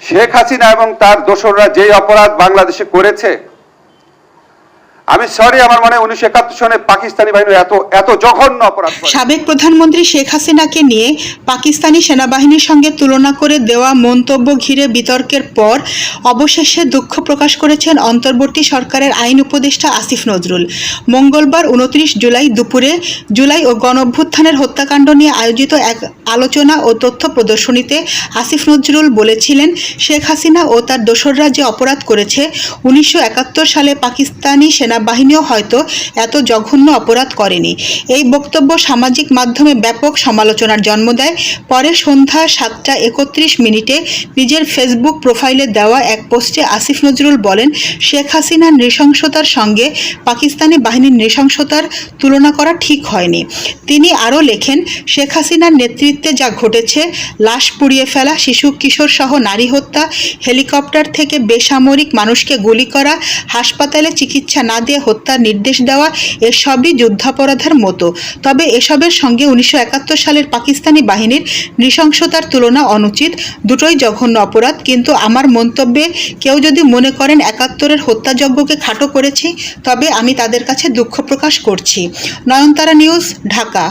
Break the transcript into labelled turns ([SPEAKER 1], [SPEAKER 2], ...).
[SPEAKER 1] শেখ হাসিনা এবং তার দোসররা যেই অপরাধ বাংলাদেশে করেছে আমি সরি আমার মনে উনিশশো একাত্তর সনে পাকিস্তানি বাহিনী এত এত জঘন্য অপরাধ
[SPEAKER 2] সাবেক প্রধানমন্ত্রী শেখ হাসিনাকে নিয়ে পাকিস্তানি সেনাবাহিনীর সঙ্গে তুলনা করে দেওয়া মন্তব্য ঘিরে বিতর্কের পর অবশেষে দুঃখ প্রকাশ করেছেন অন্তর্বর্তী সরকারের আইন উপদেষ্টা আসিফ নজরুল। মঙ্গলবার উনত্রিশ জুলাই দুপুরে জুলাই ও গণঅভ্যুত্থানের হত্যাকাণ্ড নিয়ে আয়োজিত এক আলোচনা ও তথ্য প্রদর্শনীতে আসিফ নজরুল বলেছিলেন, শেখ হাসিনা ও তার দোসররা যে অপরাধ করেছে, উনিশশো একাত্তর সালে পাকিস্তানি সেনাবাহিনীও হয়তো এত জঘন্য অপরাধ করেনি। এই বক্তব্য সামাজিক মাধ্যমে ব্যাপক সমালোচনার জন্ম দেয়। পরে সন্ধ্যা সাতটা একত্রিশ মিনিটে নিজের ফেসবুক প্রোফাইলে দেওয়া এক পোস্টে আসিফ নজরুল বলেন, শেখ হাসিনার নৃশংসতার সঙ্গে পাকিস্তানি বাহিনীর নৃশংসতার তুলনা করা ঠিক হয়নি। তিনি আরও লেখেন, শেখ হাসিনার নেতৃত্বে যা ঘটেছে, লাশ পুড়িয়ে ফেলা, শিশু, কিশোর সহ নারী হত্যা, হেলিকপ্টার থেকে বেসামরিক মানুষকে গুলি করা, হাসপাতালে চিকিৎসা না দিয়ে হত্যার নির্দেশ দেওয়া এসবই যুদ্ধাপরাধের মতো। তবে এসবের সঙ্গে উনিশশো একাত্তর সালের পাকিস্তানি বাহিনীর নৃশংসতার তুলনা অনুচিত। দুটোই জঘন্য অপরাধ। কিন্তু আমার মন্তব্যে কেউ যদি মনে করেন একাত্তরের হত্যাযজ্ঞকে খাটো করেছি, তবে আমি তাদের কাছে দুঃখ প্রকাশ করছি। নয়নতারা নিউজ, ঢাকা।